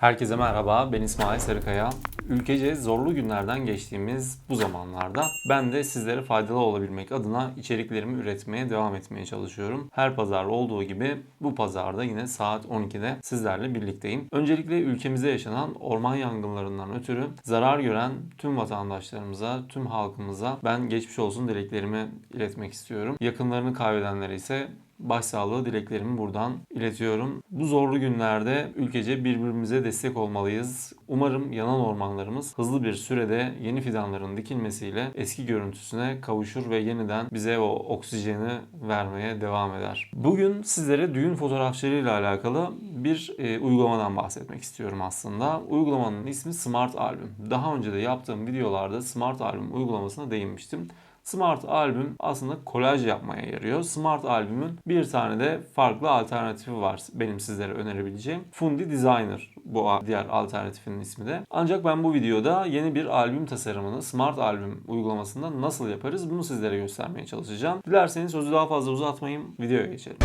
Herkese merhaba, ben İsmail Sarıkaya. Ülkece zorlu günlerden geçtiğimiz bu zamanlarda ben de sizlere faydalı olabilmek adına içeriklerimi üretmeye devam etmeye çalışıyorum. Her pazar olduğu gibi bu pazarda yine saat 12'de sizlerle birlikteyim. Öncelikle ülkemizde yaşanan orman yangınlarından ötürü zarar gören tüm vatandaşlarımıza, tüm halkımıza ben geçmiş olsun dileklerimi iletmek istiyorum. Yakınlarını kaybedenlere ise başsağlığı dileklerimi buradan iletiyorum. Bu zorlu günlerde ülkece birbirimize destek olmalıyız. Umarım yanan ormanlarımız hızlı bir sürede yeni fidanların dikilmesiyle eski görüntüsüne kavuşur ve yeniden bize o oksijeni vermeye devam eder. Bugün sizlere düğün fotoğrafçılığıyla alakalı bir e, uygulamadan bahsetmek istiyorum aslında. Uygulamanın ismi Smart Albüm. Daha önce de yaptığım videolarda Smart Albüm uygulamasına değinmiştim. Smart albüm aslında kolaj yapmaya yarıyor. Smart albümün bir tane de farklı alternatifi var benim sizlere önerebileceğim. Fundi Designer bu diğer alternatifinin ismi de. Ancak ben bu videoda yeni bir albüm tasarımını Smart albüm uygulamasında nasıl yaparız bunu sizlere göstermeye çalışacağım. Dilerseniz sözü daha fazla uzatmayayım videoya geçelim.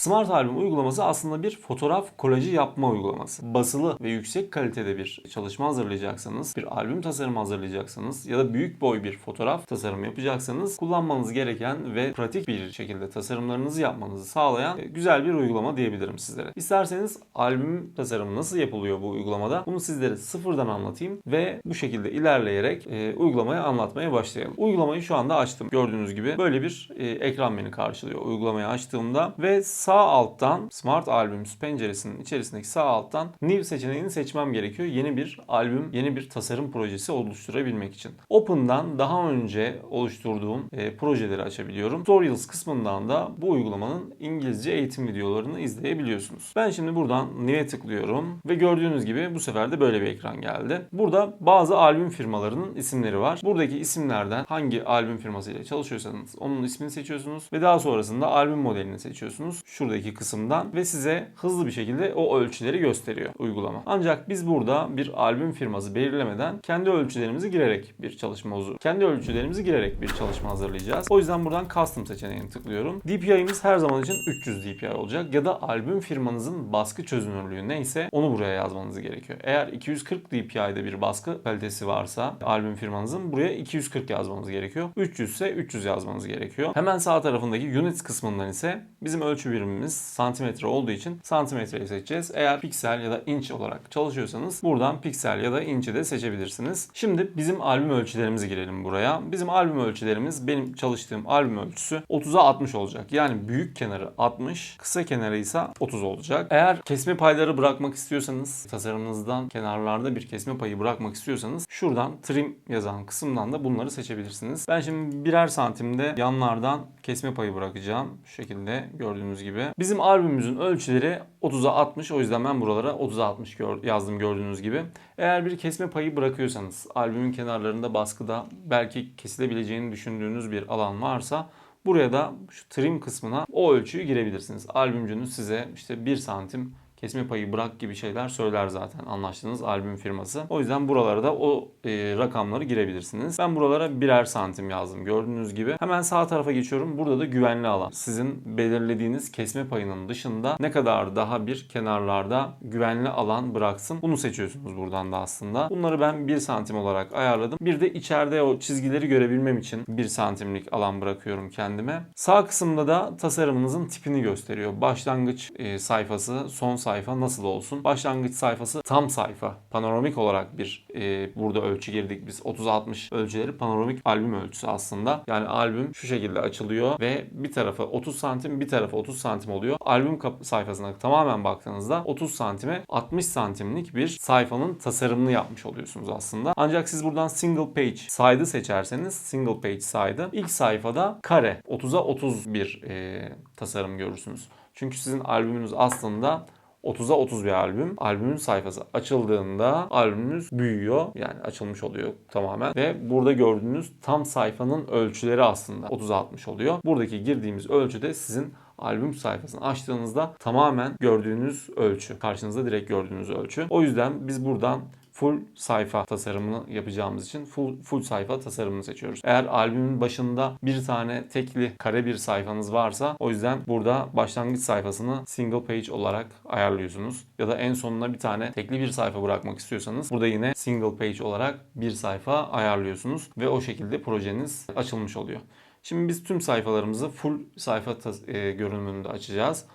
Smart Albüm uygulaması aslında bir fotoğraf kolajı yapma uygulaması. Basılı ve yüksek kalitede bir çalışma hazırlayacaksanız, bir albüm tasarımı hazırlayacaksanız ya da büyük boy bir fotoğraf tasarımı yapacaksanız kullanmanız gereken ve pratik bir şekilde tasarımlarınızı yapmanızı sağlayan güzel bir uygulama diyebilirim sizlere. İsterseniz albüm tasarımı nasıl yapılıyor bu uygulamada bunu sizlere sıfırdan anlatayım ve bu şekilde ilerleyerek e, uygulamayı anlatmaya başlayalım. Uygulamayı şu anda açtım. Gördüğünüz gibi böyle bir e, ekran beni karşılıyor uygulamayı açtığımda ve alttan Smart Albums penceresinin içerisindeki sağ alttan New seçeneğini seçmem gerekiyor. Yeni bir albüm, yeni bir tasarım projesi oluşturabilmek için. Open'dan daha önce oluşturduğum e, projeleri açabiliyorum. Tutorials kısmından da bu uygulamanın İngilizce eğitim videolarını izleyebiliyorsunuz. Ben şimdi buradan New'e tıklıyorum ve gördüğünüz gibi bu sefer de böyle bir ekran geldi. Burada bazı albüm firmalarının isimleri var. Buradaki isimlerden hangi albüm firmasıyla çalışıyorsanız onun ismini seçiyorsunuz ve daha sonrasında albüm modelini seçiyorsunuz şuradaki kısımdan ve size hızlı bir şekilde o ölçüleri gösteriyor uygulama. Ancak biz burada bir albüm firması belirlemeden kendi ölçülerimizi girerek bir çalışma hazır. Kendi ölçülerimizi girerek bir çalışma hazırlayacağız. O yüzden buradan custom seçeneğini tıklıyorum. DPI'miz her zaman için 300 DPI olacak ya da albüm firmanızın baskı çözünürlüğü neyse onu buraya yazmanız gerekiyor. Eğer 240 DPI'de bir baskı kalitesi varsa albüm firmanızın buraya 240 yazmanız gerekiyor. 300 ise 300 yazmanız gerekiyor. Hemen sağ tarafındaki units kısmından ise bizim ölçü birimimiz santimetre olduğu için santimetreyi seçeceğiz. Eğer piksel ya da inç olarak çalışıyorsanız buradan piksel ya da inç'i de seçebilirsiniz. Şimdi bizim albüm ölçülerimizi girelim buraya. Bizim albüm ölçülerimiz benim çalıştığım albüm ölçüsü 30'a 60 olacak. Yani büyük kenarı 60, kısa kenarı ise 30 olacak. Eğer kesme payları bırakmak istiyorsanız tasarımınızdan kenarlarda bir kesme payı bırakmak istiyorsanız şuradan trim yazan kısımdan da bunları seçebilirsiniz. Ben şimdi birer santimde yanlardan kesme payı bırakacağım. Şu şekilde gördüğünüz gibi. Bizim albümümüzün ölçüleri 30'a 60. O yüzden ben buralara 30'a 60 gör, yazdım gördüğünüz gibi. Eğer bir kesme payı bırakıyorsanız albümün kenarlarında baskıda belki kesilebileceğini düşündüğünüz bir alan varsa buraya da şu trim kısmına o ölçüyü girebilirsiniz. Albümcünüz size işte 1 santim kesme payı bırak gibi şeyler söyler zaten anlaştığınız albüm firması. O yüzden buralara da o e, rakamları girebilirsiniz. Ben buralara birer santim yazdım gördüğünüz gibi. Hemen sağ tarafa geçiyorum. Burada da güvenli alan. Sizin belirlediğiniz kesme payının dışında ne kadar daha bir kenarlarda güvenli alan bıraksın. Bunu seçiyorsunuz buradan da aslında. Bunları ben 1 santim olarak ayarladım. Bir de içeride o çizgileri görebilmem için 1 santimlik alan bırakıyorum kendime. Sağ kısımda da tasarımınızın tipini gösteriyor. Başlangıç e, sayfası, son sayfa sayfa nasıl olsun? Başlangıç sayfası tam sayfa. Panoramik olarak bir e, burada ölçü girdik biz. 30-60 ölçüleri panoramik albüm ölçüsü aslında. Yani albüm şu şekilde açılıyor ve bir tarafı 30 santim bir tarafı 30 santim oluyor. Albüm sayfasına tamamen baktığınızda 30 santime 60 santimlik bir sayfanın tasarımını yapmış oluyorsunuz aslında. Ancak siz buradan single page side'ı seçerseniz single page side'ı ilk sayfada kare 30'a 30 bir e, tasarım görürsünüz. Çünkü sizin albümünüz aslında 30'a 30 bir albüm. Albümün sayfası açıldığında albümünüz büyüyor. Yani açılmış oluyor tamamen. Ve burada gördüğünüz tam sayfanın ölçüleri aslında 30'a 60 oluyor. Buradaki girdiğimiz ölçü de sizin albüm sayfasını açtığınızda tamamen gördüğünüz ölçü. Karşınızda direkt gördüğünüz ölçü. O yüzden biz buradan full sayfa tasarımını yapacağımız için full, full sayfa tasarımını seçiyoruz. Eğer albümün başında bir tane tekli kare bir sayfanız varsa o yüzden burada başlangıç sayfasını single page olarak ayarlıyorsunuz. Ya da en sonuna bir tane tekli bir sayfa bırakmak istiyorsanız burada yine single page olarak bir sayfa ayarlıyorsunuz ve o şekilde projeniz açılmış oluyor. Şimdi biz tüm sayfalarımızı full sayfa e, görünümünde açacağız.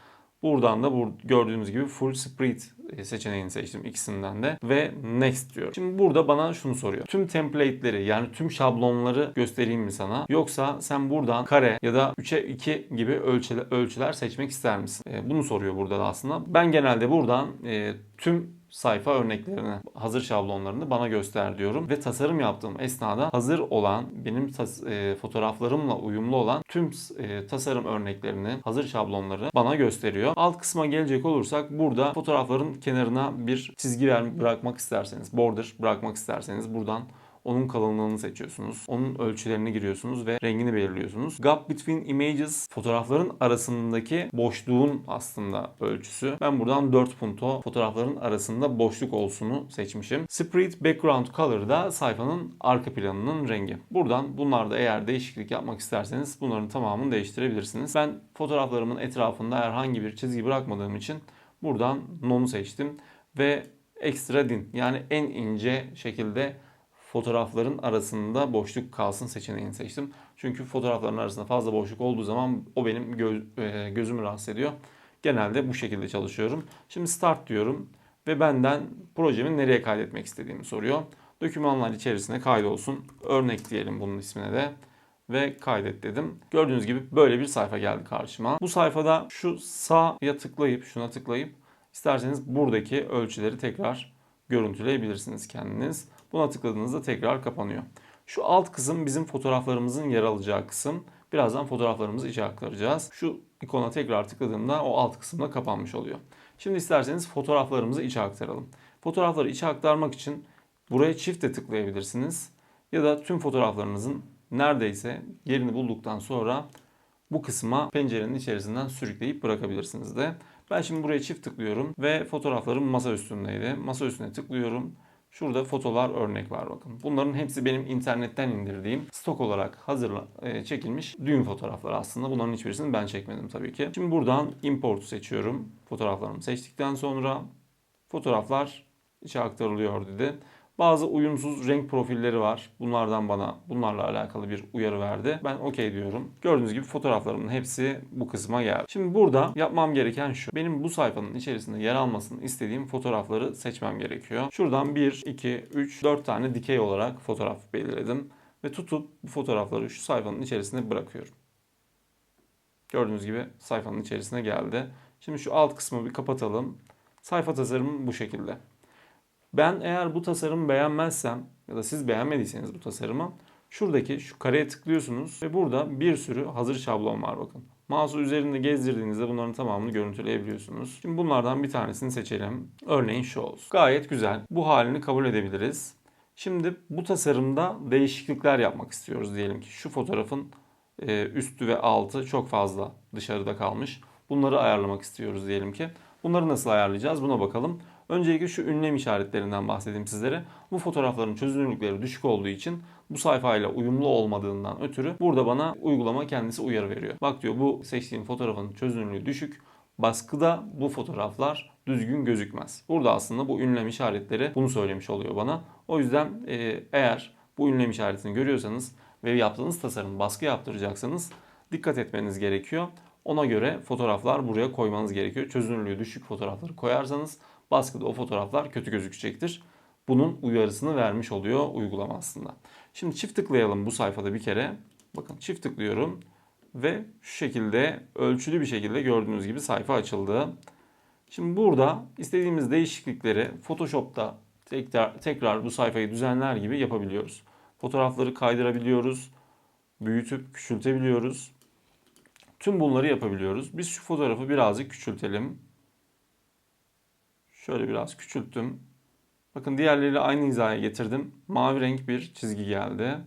Buradan da bu gördüğünüz gibi full spread seçeneğini seçtim ikisinden de ve next diyorum. Şimdi burada bana şunu soruyor. Tüm template'leri yani tüm şablonları göstereyim mi sana? Yoksa sen buradan kare ya da 3'e 2 gibi ölçüler, ölçüler seçmek ister misin? E, bunu soruyor burada da aslında. Ben genelde buradan e, tüm sayfa örneklerini, hazır şablonlarını bana göster diyorum. Ve tasarım yaptığım esnada hazır olan, benim e, fotoğraflarımla uyumlu olan tüm e, tasarım örneklerini, hazır şablonları bana gösteriyor. Alt kısma gelecek olursak burada fotoğrafların kenarına bir çizgi bırakmak isterseniz, border bırakmak isterseniz buradan onun kalınlığını seçiyorsunuz. Onun ölçülerini giriyorsunuz ve rengini belirliyorsunuz. Gap between images fotoğrafların arasındaki boşluğun aslında ölçüsü. Ben buradan 4 punto fotoğrafların arasında boşluk olsunu seçmişim. Spread background color da sayfanın arka planının rengi. Buradan bunlarda eğer değişiklik yapmak isterseniz bunların tamamını değiştirebilirsiniz. Ben fotoğraflarımın etrafında herhangi bir çizgi bırakmadığım için buradan none'u seçtim ve extra thin yani en ince şekilde fotoğrafların arasında boşluk kalsın seçeneğini seçtim. Çünkü fotoğrafların arasında fazla boşluk olduğu zaman o benim göz, e, gözümü rahatsız ediyor. Genelde bu şekilde çalışıyorum. Şimdi start diyorum ve benden projemi nereye kaydetmek istediğimi soruyor. Dokümanlar içerisine kaydolsun. Örnek diyelim bunun ismine de ve kaydet dedim. Gördüğünüz gibi böyle bir sayfa geldi karşıma. Bu sayfada şu sağa tıklayıp şuna tıklayıp isterseniz buradaki ölçüleri tekrar görüntüleyebilirsiniz kendiniz. Buna tıkladığınızda tekrar kapanıyor. Şu alt kısım bizim fotoğraflarımızın yer alacağı kısım. Birazdan fotoğraflarımızı içe aktaracağız. Şu ikona tekrar tıkladığımda o alt kısımda kapanmış oluyor. Şimdi isterseniz fotoğraflarımızı içe aktaralım. Fotoğrafları içe aktarmak için buraya çifte tıklayabilirsiniz. Ya da tüm fotoğraflarınızın neredeyse yerini bulduktan sonra bu kısma pencerenin içerisinden sürükleyip bırakabilirsiniz de. Ben şimdi buraya çift tıklıyorum ve fotoğraflarım masa üstündeydi. Masa üstüne tıklıyorum. Şurada fotolar örnek var bakın. Bunların hepsi benim internetten indirdiğim stok olarak hazır e, çekilmiş düğün fotoğrafları aslında. Bunların hiçbirisini ben çekmedim tabii ki. Şimdi buradan import'u seçiyorum. Fotoğraflarımı seçtikten sonra fotoğraflar içe aktarılıyor dedi. Bazı uyumsuz renk profilleri var. Bunlardan bana bunlarla alakalı bir uyarı verdi. Ben okey diyorum. Gördüğünüz gibi fotoğraflarımın hepsi bu kısma geldi. Şimdi burada yapmam gereken şu. Benim bu sayfanın içerisinde yer almasını istediğim fotoğrafları seçmem gerekiyor. Şuradan 1, 2, 3, 4 tane dikey olarak fotoğraf belirledim. Ve tutup bu fotoğrafları şu sayfanın içerisine bırakıyorum. Gördüğünüz gibi sayfanın içerisine geldi. Şimdi şu alt kısmı bir kapatalım. Sayfa tasarımı bu şekilde. Ben eğer bu tasarımı beğenmezsem ya da siz beğenmediyseniz bu tasarımı şuradaki şu kareye tıklıyorsunuz ve burada bir sürü hazır şablon var bakın. Mouse'u üzerinde gezdirdiğinizde bunların tamamını görüntüleyebiliyorsunuz. Şimdi bunlardan bir tanesini seçelim. Örneğin şu olsun. Gayet güzel. Bu halini kabul edebiliriz. Şimdi bu tasarımda değişiklikler yapmak istiyoruz diyelim ki. Şu fotoğrafın e, üstü ve altı çok fazla dışarıda kalmış. Bunları ayarlamak istiyoruz diyelim ki. Bunları nasıl ayarlayacağız buna bakalım. Öncelikle şu ünlem işaretlerinden bahsedeyim sizlere. Bu fotoğrafların çözünürlükleri düşük olduğu için bu sayfayla uyumlu olmadığından ötürü burada bana uygulama kendisi uyarı veriyor. Bak diyor bu seçtiğim fotoğrafın çözünürlüğü düşük. Baskıda bu fotoğraflar düzgün gözükmez. Burada aslında bu ünlem işaretleri bunu söylemiş oluyor bana. O yüzden e, eğer bu ünlem işaretini görüyorsanız ve yaptığınız tasarım baskı yaptıracaksanız dikkat etmeniz gerekiyor. Ona göre fotoğraflar buraya koymanız gerekiyor. Çözünürlüğü düşük fotoğrafları koyarsanız baskıda o fotoğraflar kötü gözükecektir. Bunun uyarısını vermiş oluyor uygulama aslında. Şimdi çift tıklayalım bu sayfada bir kere. Bakın çift tıklıyorum ve şu şekilde ölçülü bir şekilde gördüğünüz gibi sayfa açıldı. Şimdi burada istediğimiz değişiklikleri Photoshop'ta tekrar, tekrar bu sayfayı düzenler gibi yapabiliyoruz. Fotoğrafları kaydırabiliyoruz, büyütüp küçültebiliyoruz. Tüm bunları yapabiliyoruz. Biz şu fotoğrafı birazcık küçültelim. Şöyle biraz küçülttüm. Bakın diğerleriyle aynı hizaya getirdim. Mavi renk bir çizgi geldi.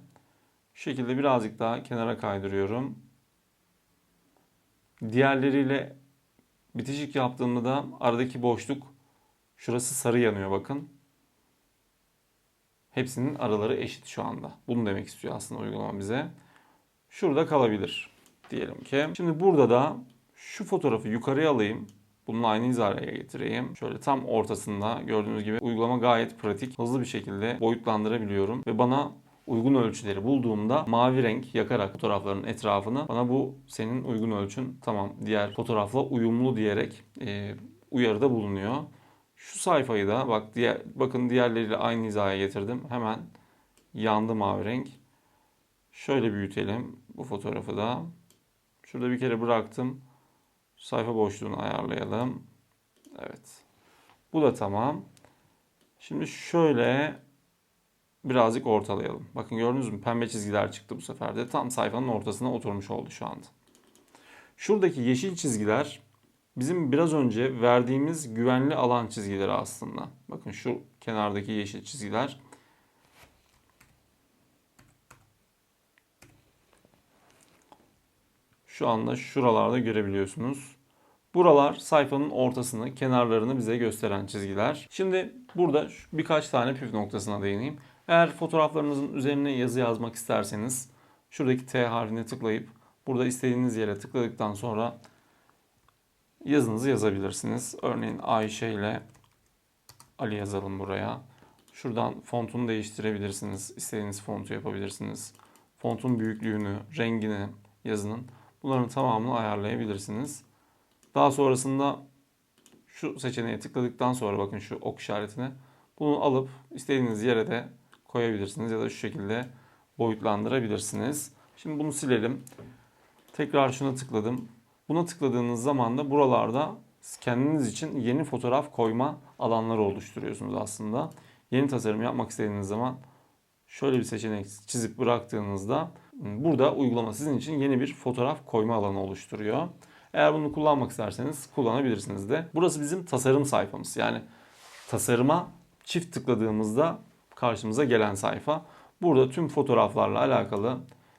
Şu şekilde birazcık daha kenara kaydırıyorum. Diğerleriyle bitişik yaptığımda da aradaki boşluk şurası sarı yanıyor bakın. Hepsinin araları eşit şu anda. Bunu demek istiyor aslında uygulama bize. Şurada kalabilir diyelim ki. Şimdi burada da şu fotoğrafı yukarıya alayım. Bununla aynı hizaya getireyim. Şöyle tam ortasında gördüğünüz gibi uygulama gayet pratik. Hızlı bir şekilde boyutlandırabiliyorum. Ve bana uygun ölçüleri bulduğumda mavi renk yakarak fotoğrafların etrafını bana bu senin uygun ölçün tamam diğer fotoğrafla uyumlu diyerek e, uyarıda bulunuyor. Şu sayfayı da bak diğer bakın diğerleriyle aynı hizaya getirdim. Hemen yandı mavi renk. Şöyle büyütelim bu fotoğrafı da. Şurada bir kere bıraktım. Sayfa boşluğunu ayarlayalım. Evet. Bu da tamam. Şimdi şöyle birazcık ortalayalım. Bakın gördünüz mü? Pembe çizgiler çıktı bu sefer de. Tam sayfanın ortasına oturmuş oldu şu anda. Şuradaki yeşil çizgiler bizim biraz önce verdiğimiz güvenli alan çizgileri aslında. Bakın şu kenardaki yeşil çizgiler. Şu anda şuralarda görebiliyorsunuz. Buralar sayfanın ortasını, kenarlarını bize gösteren çizgiler. Şimdi burada birkaç tane püf noktasına değineyim. Eğer fotoğraflarınızın üzerine yazı yazmak isterseniz şuradaki T harfine tıklayıp burada istediğiniz yere tıkladıktan sonra yazınızı yazabilirsiniz. Örneğin Ayşe ile Ali yazalım buraya. Şuradan fontunu değiştirebilirsiniz. İstediğiniz fontu yapabilirsiniz. Fontun büyüklüğünü, rengini, yazının bunların tamamını ayarlayabilirsiniz. Daha sonrasında şu seçeneğe tıkladıktan sonra bakın şu ok işaretine bunu alıp istediğiniz yere de koyabilirsiniz ya da şu şekilde boyutlandırabilirsiniz. Şimdi bunu silelim. Tekrar şuna tıkladım. Buna tıkladığınız zaman da buralarda kendiniz için yeni fotoğraf koyma alanları oluşturuyorsunuz aslında. Yeni tasarım yapmak istediğiniz zaman şöyle bir seçenek çizip bıraktığınızda burada uygulama sizin için yeni bir fotoğraf koyma alanı oluşturuyor. Eğer bunu kullanmak isterseniz kullanabilirsiniz de. Burası bizim tasarım sayfamız. Yani tasarıma çift tıkladığımızda karşımıza gelen sayfa. Burada tüm fotoğraflarla alakalı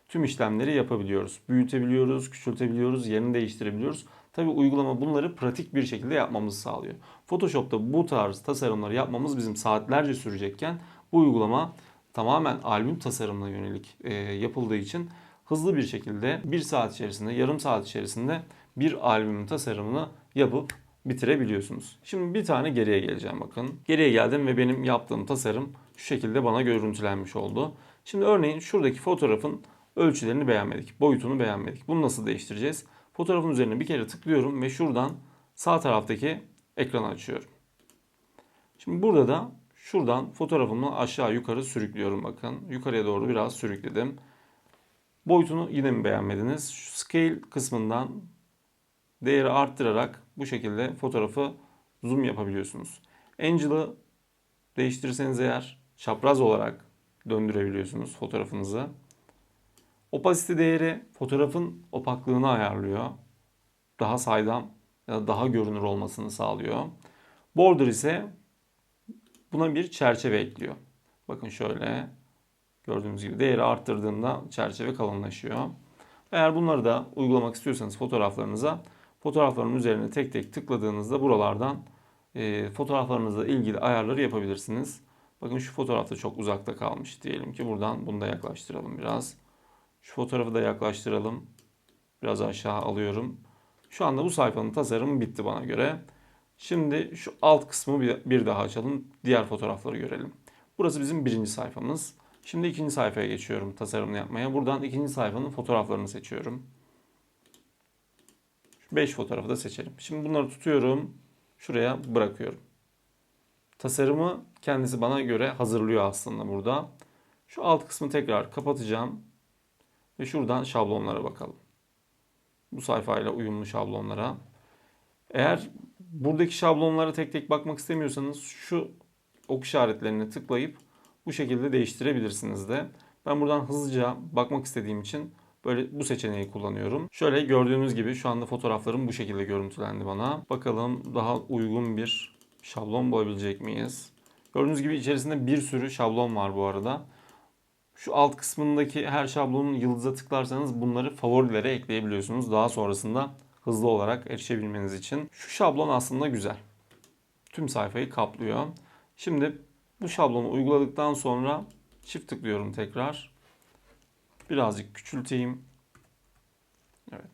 tüm işlemleri yapabiliyoruz. Büyütebiliyoruz, küçültebiliyoruz, yerini değiştirebiliyoruz. Tabi uygulama bunları pratik bir şekilde yapmamızı sağlıyor. Photoshop'ta bu tarz tasarımları yapmamız bizim saatlerce sürecekken bu uygulama tamamen albüm tasarımına yönelik e, yapıldığı için hızlı bir şekilde bir saat içerisinde, yarım saat içerisinde bir albümün tasarımını yapıp bitirebiliyorsunuz. Şimdi bir tane geriye geleceğim bakın. Geriye geldim ve benim yaptığım tasarım şu şekilde bana görüntülenmiş oldu. Şimdi örneğin şuradaki fotoğrafın ölçülerini beğenmedik, boyutunu beğenmedik. Bunu nasıl değiştireceğiz? Fotoğrafın üzerine bir kere tıklıyorum ve şuradan sağ taraftaki ekranı açıyorum. Şimdi burada da şuradan fotoğrafımı aşağı yukarı sürüklüyorum bakın. Yukarıya doğru biraz sürükledim. Boyutunu yine mi beğenmediniz? Şu scale kısmından değeri arttırarak bu şekilde fotoğrafı zoom yapabiliyorsunuz. Angel'ı değiştirirseniz eğer çapraz olarak döndürebiliyorsunuz fotoğrafınızı. Opacity değeri fotoğrafın opaklığını ayarlıyor. Daha saydam ya da daha görünür olmasını sağlıyor. Border ise buna bir çerçeve ekliyor. Bakın şöyle gördüğünüz gibi değeri arttırdığında çerçeve kalınlaşıyor. Eğer bunları da uygulamak istiyorsanız fotoğraflarınıza fotoğrafların üzerine tek tek tıkladığınızda buralardan e, fotoğraflarınızla ilgili ayarları yapabilirsiniz. Bakın şu fotoğrafta çok uzakta kalmış diyelim ki buradan bunu da yaklaştıralım biraz. Şu fotoğrafı da yaklaştıralım. Biraz aşağı alıyorum. Şu anda bu sayfanın tasarımı bitti bana göre. Şimdi şu alt kısmı bir daha açalım. Diğer fotoğrafları görelim. Burası bizim birinci sayfamız. Şimdi ikinci sayfaya geçiyorum tasarımını yapmaya. Buradan ikinci sayfanın fotoğraflarını seçiyorum. 5 fotoğrafı da seçelim. Şimdi bunları tutuyorum. Şuraya bırakıyorum. Tasarımı kendisi bana göre hazırlıyor aslında burada. Şu alt kısmı tekrar kapatacağım. Ve şuradan şablonlara bakalım. Bu sayfayla uyumlu şablonlara. Eğer buradaki şablonlara tek tek bakmak istemiyorsanız şu ok işaretlerine tıklayıp bu şekilde değiştirebilirsiniz de. Ben buradan hızlıca bakmak istediğim için böyle bu seçeneği kullanıyorum. Şöyle gördüğünüz gibi şu anda fotoğraflarım bu şekilde görüntülendi bana. Bakalım daha uygun bir şablon bulabilecek miyiz? Gördüğünüz gibi içerisinde bir sürü şablon var bu arada. Şu alt kısmındaki her şablonun yıldıza tıklarsanız bunları favorilere ekleyebiliyorsunuz. Daha sonrasında hızlı olarak erişebilmeniz için. Şu şablon aslında güzel. Tüm sayfayı kaplıyor. Şimdi Bu şablonu uyguladıktan sonra çift tıklıyorum tekrar. Birazcık küçülteyim. Evet.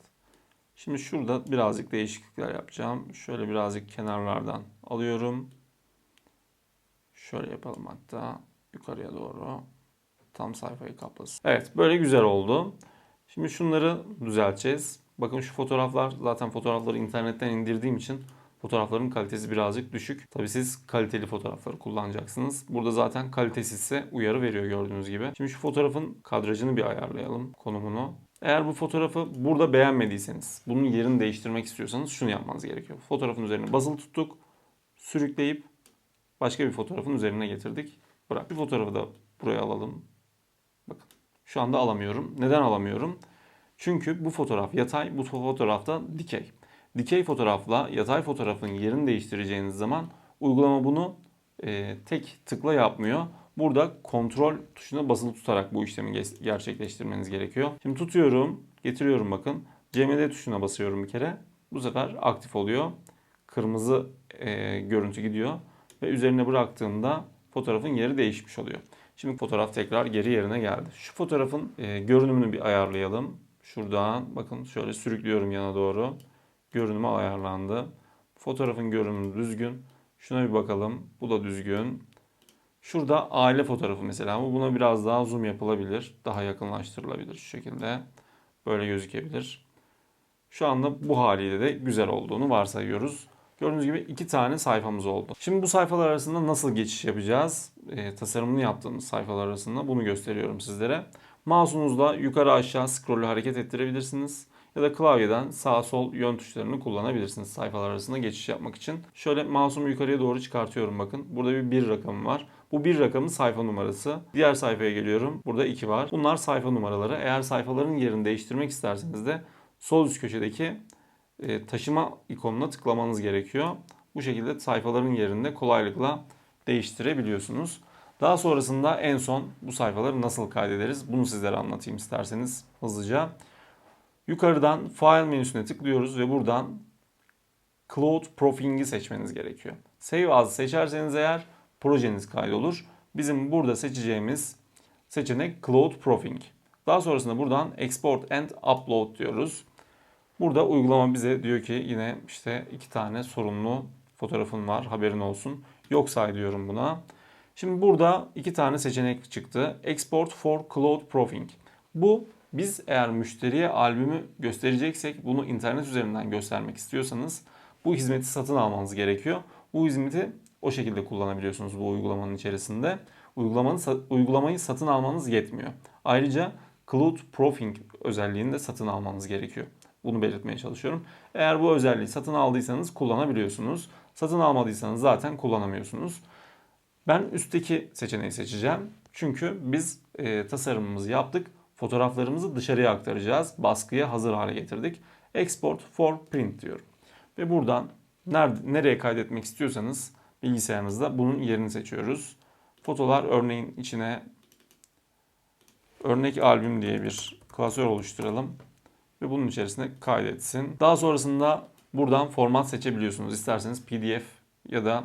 Şimdi şurada birazcık değişiklikler yapacağım. Şöyle birazcık kenarlardan alıyorum. Şöyle yapalım hatta yukarıya doğru. Tam sayfayı kaplasın. Evet böyle güzel oldu. Şimdi şunları düzelteceğiz. Bakın şu fotoğraflar zaten fotoğrafları internetten indirdiğim için fotoğrafların kalitesi birazcık düşük. Tabii siz kaliteli fotoğrafları kullanacaksınız. Burada zaten kalitesizse uyarı veriyor gördüğünüz gibi. Şimdi şu fotoğrafın kadrajını bir ayarlayalım konumunu. Eğer bu fotoğrafı burada beğenmediyseniz, bunun yerini değiştirmek istiyorsanız şunu yapmanız gerekiyor. Fotoğrafın üzerine basılı tuttuk, sürükleyip başka bir fotoğrafın üzerine getirdik. Bırak. Bir fotoğrafı da buraya alalım. Bakın şu anda alamıyorum. Neden alamıyorum? Çünkü bu fotoğraf yatay, bu fotoğrafta dikey. Dikey fotoğrafla yatay fotoğrafın yerini değiştireceğiniz zaman uygulama bunu e, tek tıkla yapmıyor. Burada kontrol tuşuna basılı tutarak bu işlemi gerçekleştirmeniz gerekiyor. Şimdi tutuyorum, getiriyorum bakın. CMD tuşuna basıyorum bir kere. Bu sefer aktif oluyor. Kırmızı e, görüntü gidiyor ve üzerine bıraktığımda fotoğrafın yeri değişmiş oluyor. Şimdi fotoğraf tekrar geri yerine geldi. Şu fotoğrafın e, görünümünü bir ayarlayalım. Şuradan bakın şöyle sürüklüyorum yana doğru. Görünümü ayarlandı. Fotoğrafın görünümü düzgün. Şuna bir bakalım. Bu da düzgün. Şurada aile fotoğrafı mesela. Bu buna biraz daha zoom yapılabilir. Daha yakınlaştırılabilir şu şekilde. Böyle gözükebilir. Şu anda bu haliyle de güzel olduğunu varsayıyoruz. Gördüğünüz gibi iki tane sayfamız oldu. Şimdi bu sayfalar arasında nasıl geçiş yapacağız? E, tasarımını yaptığımız sayfalar arasında bunu gösteriyorum sizlere. Mouse'unuzla yukarı aşağı scroll'ü hareket ettirebilirsiniz. Ya da klavyeden sağ sol yön tuşlarını kullanabilirsiniz sayfalar arasında geçiş yapmak için. Şöyle mouse'umu yukarıya doğru çıkartıyorum bakın. Burada bir 1 rakamı var. Bu bir rakamın sayfa numarası. Diğer sayfaya geliyorum. Burada 2 var. Bunlar sayfa numaraları. Eğer sayfaların yerini değiştirmek isterseniz de sol üst köşedeki e, taşıma ikonuna tıklamanız gerekiyor. Bu şekilde sayfaların yerinde kolaylıkla değiştirebiliyorsunuz. Daha sonrasında en son bu sayfaları nasıl kaydederiz? Bunu sizlere anlatayım isterseniz hızlıca. Yukarıdan File menüsüne tıklıyoruz ve buradan Cloud Proofing'i seçmeniz gerekiyor. Save As seçerseniz eğer projeniz kaydolur. Bizim burada seçeceğimiz seçenek Cloud Proofing. Daha sonrasında buradan Export and Upload diyoruz. Burada uygulama bize diyor ki yine işte iki tane sorunlu fotoğrafın var haberin olsun. Yok say diyorum buna. Şimdi burada iki tane seçenek çıktı. Export for Cloud Proofing. Bu biz eğer müşteriye albümü göstereceksek bunu internet üzerinden göstermek istiyorsanız bu hizmeti satın almanız gerekiyor. Bu hizmeti o şekilde kullanabiliyorsunuz bu uygulamanın içerisinde. Uygulamanın, uygulamayı satın almanız yetmiyor. Ayrıca Cloud Proofing özelliğini de satın almanız gerekiyor. Bunu belirtmeye çalışıyorum. Eğer bu özelliği satın aldıysanız kullanabiliyorsunuz. Satın almadıysanız zaten kullanamıyorsunuz. Ben üstteki seçeneği seçeceğim. Çünkü biz e, tasarımımızı yaptık. Fotoğraflarımızı dışarıya aktaracağız. Baskıya hazır hale getirdik. Export for print diyorum. Ve buradan nerede, nereye kaydetmek istiyorsanız bilgisayarınızda bunun yerini seçiyoruz. Fotolar örneğin içine örnek albüm diye bir klasör oluşturalım ve bunun içerisine kaydetsin. Daha sonrasında buradan format seçebiliyorsunuz. İsterseniz PDF ya da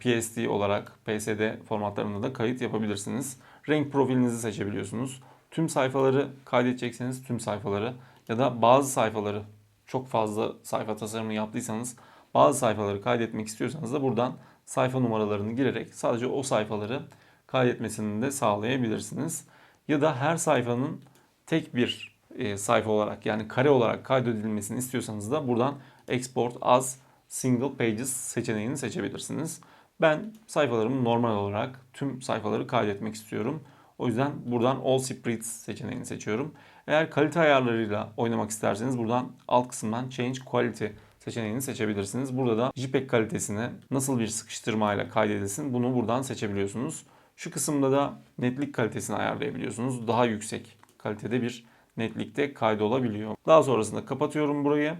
PSD olarak PSD formatlarında da kayıt yapabilirsiniz. Renk profilinizi seçebiliyorsunuz. Tüm sayfaları kaydedecekseniz tüm sayfaları ya da bazı sayfaları çok fazla sayfa tasarımı yaptıysanız bazı sayfaları kaydetmek istiyorsanız da buradan sayfa numaralarını girerek sadece o sayfaları kaydetmesini de sağlayabilirsiniz. Ya da her sayfanın tek bir e, sayfa olarak yani kare olarak kaydedilmesini istiyorsanız da buradan Export as Single Pages seçeneğini seçebilirsiniz. Ben sayfalarımı normal olarak tüm sayfaları kaydetmek istiyorum. O yüzden buradan All Spreads seçeneğini seçiyorum. Eğer kalite ayarlarıyla oynamak isterseniz buradan alt kısımdan Change Quality seçeneğini seçebilirsiniz. Burada da JPEG kalitesini nasıl bir sıkıştırmayla kaydedilsin bunu buradan seçebiliyorsunuz. Şu kısımda da netlik kalitesini ayarlayabiliyorsunuz. Daha yüksek kalitede bir netlikte kaydolabiliyor. Daha sonrasında kapatıyorum burayı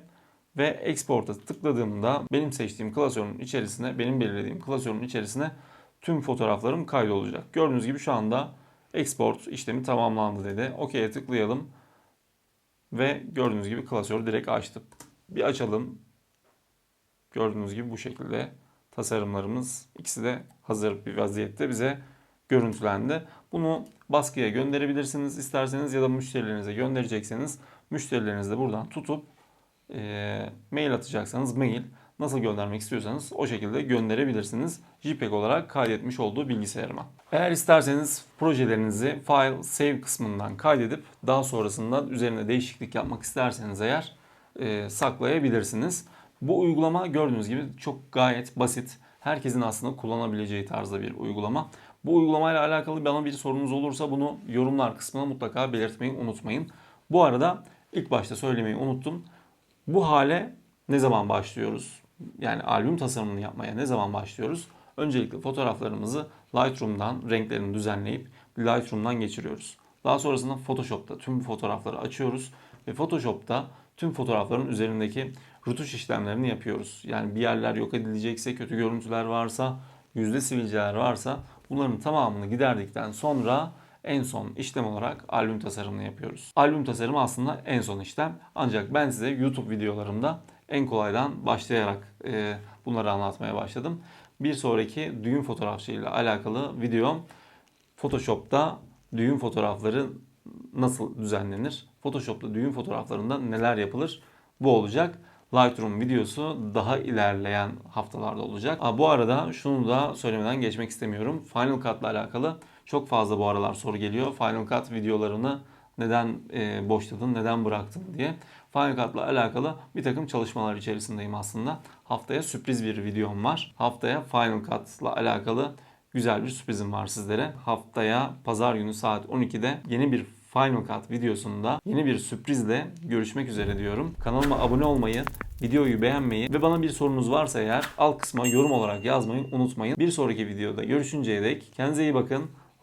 ve export'a tıkladığımda benim seçtiğim klasörün içerisine, benim belirlediğim klasörün içerisine tüm fotoğraflarım kaydolacak. Gördüğünüz gibi şu anda export işlemi tamamlandı dedi. OK'ye tıklayalım ve gördüğünüz gibi klasörü direkt açtım. Bir açalım. Gördüğünüz gibi bu şekilde tasarımlarımız ikisi de hazır bir vaziyette bize görüntülendi. Bunu baskıya gönderebilirsiniz isterseniz ya da müşterilerinize gönderecekseniz müşterileriniz de buradan tutup e, mail atacaksanız mail nasıl göndermek istiyorsanız o şekilde gönderebilirsiniz. JPEG olarak kaydetmiş olduğu bilgisayarıma. Eğer isterseniz projelerinizi file save kısmından kaydedip daha sonrasında üzerine değişiklik yapmak isterseniz eğer e, saklayabilirsiniz. Bu uygulama gördüğünüz gibi çok gayet basit. Herkesin aslında kullanabileceği tarzda bir uygulama. Bu uygulamayla alakalı bana bir sorunuz olursa bunu yorumlar kısmına mutlaka belirtmeyi unutmayın. Bu arada ilk başta söylemeyi unuttum. Bu hale ne zaman başlıyoruz? Yani albüm tasarımını yapmaya ne zaman başlıyoruz? Öncelikle fotoğraflarımızı Lightroom'dan renklerini düzenleyip Lightroom'dan geçiriyoruz. Daha sonrasında Photoshop'ta tüm fotoğrafları açıyoruz ve Photoshop'ta tüm fotoğrafların üzerindeki rutuş işlemlerini yapıyoruz. Yani bir yerler yok edilecekse, kötü görüntüler varsa, yüzde sivilceler varsa bunların tamamını giderdikten sonra en son işlem olarak albüm tasarımını yapıyoruz. Albüm tasarımı aslında en son işlem. Ancak ben size YouTube videolarımda en kolaydan başlayarak e, bunları anlatmaya başladım. Bir sonraki düğün fotoğrafçı ile alakalı videom Photoshop'ta düğün fotoğrafları nasıl düzenlenir? Photoshop'ta düğün fotoğraflarında neler yapılır? Bu olacak. Lightroom videosu daha ilerleyen haftalarda olacak. Aa, bu arada şunu da söylemeden geçmek istemiyorum. Final Cut ile alakalı çok fazla bu aralar soru geliyor. Final Cut videolarını neden e, boşladın, neden bıraktın diye. Final Cut ile alakalı bir takım çalışmalar içerisindeyim aslında. Haftaya sürpriz bir videom var. Haftaya Final Cut ile alakalı güzel bir sürprizim var sizlere. Haftaya pazar günü saat 12'de yeni bir Final Cut videosunda yeni bir sürprizle görüşmek üzere diyorum. Kanalıma abone olmayı, videoyu beğenmeyi ve bana bir sorunuz varsa eğer alt kısma yorum olarak yazmayı unutmayın. Bir sonraki videoda görüşünceye dek kendinize iyi bakın.